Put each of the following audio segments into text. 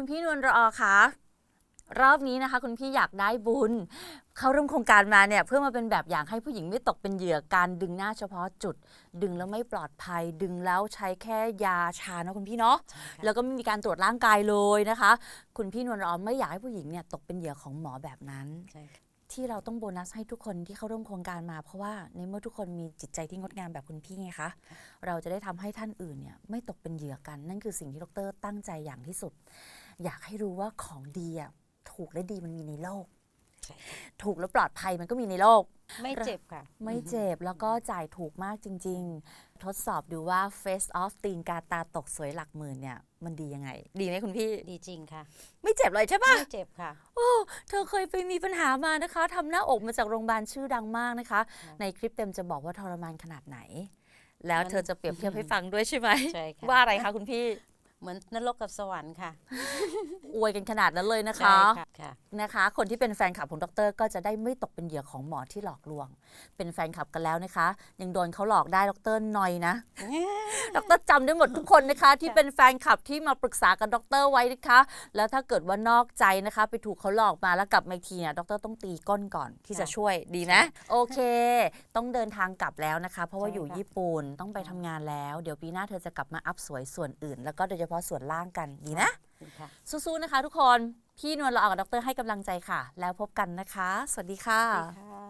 คุณพี่นวลรอคะรอบนี้นะคะ คุณพี่อยากได้บุญ เข้าร่วมโครงการมาเนี่ยเพื่อมาเป็นแบบอย่างให้ผู้หญิงไม่ตกเป็นเหยื่อการดึงหน้าเฉพาะจุด ดึงแล้วไม่ปลอดภัย ดึงแล้วใช้แค่ยาชานะคุณพี่เนาะแล้วก็ไม่มีการตรวจร่างกายเลยนะคะ คุณพี่นวลรอไม่อยากให้ผู้หญิงเนี่ยตกเป็นเหยื่อของหมอแบบนั้นใช่ค่ะที่เราต้องโบนัสให้ทุกคนที่เข้าร่วมโครงการมา เพราะว่าในเมื่อทุกคนมีจิตใจที่งดงามแบบคุณพี่ไงคะเราจะได้ทำให้ท่านอื่นเนี่ยไม่ตกเป็นเหยื่อกันนั่นคือสิ่งที่ดรตั้งใจอย่างที่สุด อยากให้รู้ว่าของดีอะถูกและดีมันมีในโลกใช่ค่ะถูกและปลอดภัยมันก็มีในโลก ไม่เจ็บค่ะ ไม่เจ็บแล้วก็จ่ายถูกมากจริง ๆ ทดสอบดูว่า Face Off ตีนกาตาตกสวยหลักหมื่นเนี่ยมันดียังไง ดีไหมคุณพี่ ดีจริงค่ะ ไม่เจ็บเลยใช่ปะไม่เจ็บค่ะ โอ้เธอเคยไปมีปัญหามานะคะทำหน้าอกมาจากโรงพยาบาลชื่อดังมากนะคะค่ะในคลิปเต็มจะบอกว่าทรมานขนาดไหน แล้วมันเธอจะเปรียบเทียบให้ฟังด้วยใช่ไหมใช่ค่ะว่าอะไรคะคุณพี่ เหมือนนรกกับสวรรค์ค่ะอวยกันขนาดนั้นเลยนะคะใช่ค่ะ นะคะ คนที่เป็นแฟนคลับของดร ก็จะได้ไม่ตกเป็นเหยื่อของหมอที่หลอกลวง เป็นแฟนคลับกันแล้วนะคะ ยังโดนเขาหลอกได้ดรหน่อยนะ ดรจำได้หมดทุกคนนะคะที่เป็นแฟนคลับที่มาปรึกษากับดรไว้นะคะ แล้วถ้าเกิดว่านอกใจนะคะ ไปถูกเขาหลอกมาแล้วกลับมาอีกทีเนี่ยดรต้องตีก้นก่อนที่จะค่ะช่วยดีไหมโอเค ต้องเดินทางกลับแล้วนะคะ เพราะว่าใช่อยู่ค่ะญี่ปุ่นต้องไปทำงานแล้ว เดี๋ยวปีหน้าเธอจะกลับมาอัพสวยส่วนอื่น แล้วก็โดยเฉพาะส่วนล่างกันดีนะ ค่ะ สู้ๆนะคะทุกคน พี่นวลละออกับดรให้กำลังใจค่ะ แล้วพบกันนะคะ สวัสดีค่ะดีค่ะ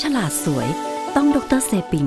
ฉลาดสวยต้องดรเซปิง